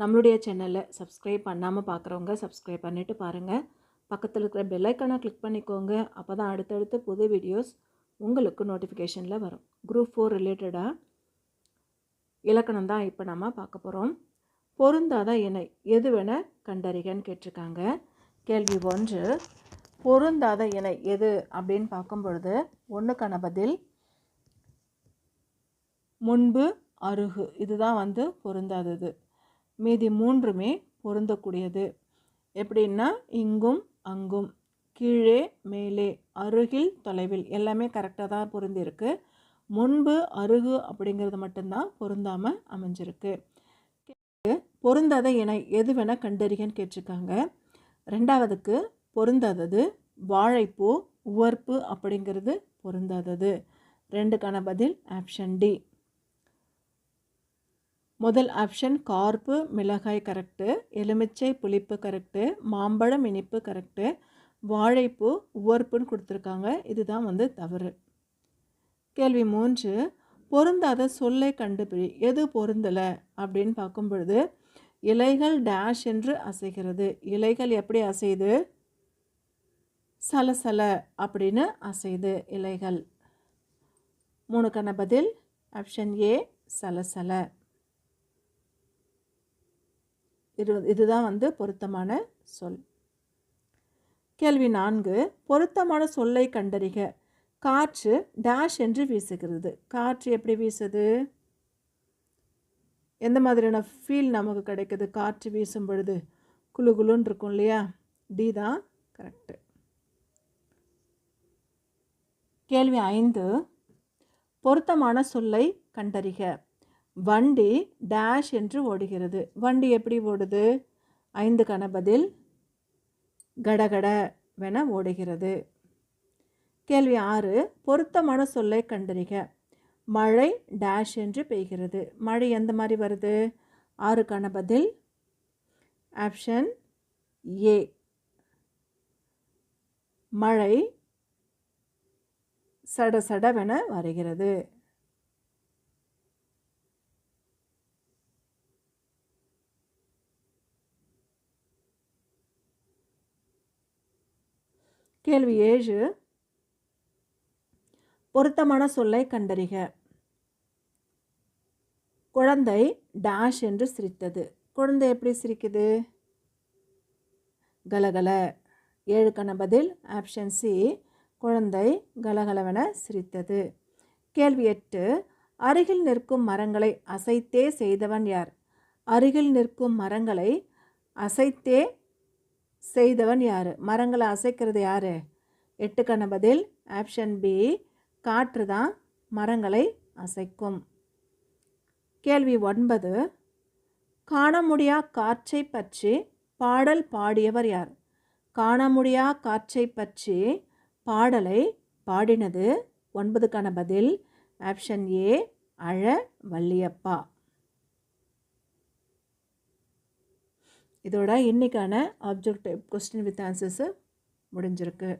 நம்மளுடைய சேனலை சப்ஸ்கிரைப் பண்ணாமல் பார்க்குறவங்க சப்ஸ்கிரைப் பண்ணிவிட்டு பாருங்கள் பக்கத்தில் இருக்கிற பெல்லைக்கானை கிளிக் பண்ணிக்கோங்க. அப்போ தான் அடுத்தடுத்து புது வீடியோஸ் உங்களுக்கு நோட்டிஃபிகேஷனில் வரும். குரூப் ஃபோர் ரிலேட்டடாக இலக்கணம் தான் இப்போ நம்ம பார்க்க போகிறோம் பொருந்தாத இணை எதுவென கண்டறிகன்னு கேட்டிருக்காங்க. கேள்வி ஒன்று பொருந்தாத இணை எது அப்படின்னு பார்க்கும் பொழுது ஒன்றுக்கான பதில் முன்பு அருகு. இதுதான் வந்து பொருந்தாதது. மீதி மூன்றுமே பொருந்தக்கூடியது. எப்படின்னா இங்கும் அங்கும் கீழே மேலே அருகில் தொலைவில் எல்லாமே கரெக்டாக தான் பொருந்திருக்கு. முன்பு அருகு அப்படிங்கிறது மட்டும்தான் பொருந்தாமல் அமைஞ்சிருக்கு. பொருந்தாத இணை எது வேணால் கண்டறியன்னு கேட்டிருக்காங்க. ரெண்டாவதுக்கு பொருந்தாதது வாழைப்பூ உவர்ப்பு அப்படிங்கிறது பொருந்தாதது. ரெண்டுக்கான பதில் ஆப்ஷன் டி. முதல் ஆப்ஷன் கார்ப்பு மிளகாய் கரெக்டு எலுமிச்சை புளிப்பு கரெக்டு மாம்பழம் இனிப்பு கரெக்டு வாழைப்பூ உவர்ப்புன்னு கொடுத்துருக்காங்க. இதுதான் வந்து தவறு. கேள்வி மூன்று பொருந்தாத சொல்லை கண்டுபிடி எது பொருந்தலை? அப்படின்னு பார்க்கும் பொழுது இலைகள் டேஷ் என்று அசைகிறது. இலைகள் எப்படி அசையுது? சலசல அப்படின்னு அசையுது இலைகள். மூணுக்கான பதில் ஆப்ஷன் ஏ சலசல. இது இதுதான் வந்து பொருத்தமான சொல். கேள்வி நான்கு பொருத்தமான சொல்லை கண்டறிக. காற்று டேஷ் என்று வீசுகிறது. காற்று எப்படி வீசுது? எந்த மாதிரியான ஃபீல் நமக்கு கிடைக்குது? காற்று வீசும் பொழுது. குழு குழுன்னு இருக்கும் இல்லையா? டி தான் கரெக்டு கேள்வி ஐந்து பொருத்தமான சொல்லை கண்டறிக. வண்டி டேஷ் என்று ஓடுகிறது. வண்டி எப்படி ஓடுது? ஐந்து பதில் கடகட வென ஓடுகிறது. கேள்வி ஆறு பொருத்தமான சொல்லை கண்டறிக. மழை டேஷ் என்று பெய்கிறது. மழை எந்த மாதிரி வருது? ஆறு பதில் ஆப்ஷன் ஏ மழை சடசடவென வருகிறது. கேள்வி ஏழு. பொருத்தமான சொல்லை கண்டறிக. குழந்தை டேஷ் என்று சிரித்தது. குழந்தை எப்படி சிரிக்குது? கலகல. ஏழுக்கான பதில் ஆப்ஷன் சி குழந்தை கலகலவென சிரித்தது. கேள்வி எட்டு அருகில் நிற்கும் மரங்களை அசைத்தே செய்தவன் யார்? அருகில் நிற்கும் மரங்களை அசைத்தே செய்தவன் யார்? மரங்களை அசைக்கிறது யார்? எட்டுக்கான பதில் ஆப்ஷன் பி காற்று தான் மரங்களை அசைக்கும். கேள்வி ஒன்பது காண முடியா காற்றை பற்றி பாடல் பாடியவர் யார்? காண முடியா காற்றை பற்றி பாடலை பாடினது ஒன்பதுக்கான பதில் ஆப்ஷன் ஏ அழ வள்ளியப்பா இதோட இன்றைக்கான ஆப்ஜெக்ட் கொஸ்டின் வித் ஆன்சர்ஸு முடிஞ்சிருக்கு.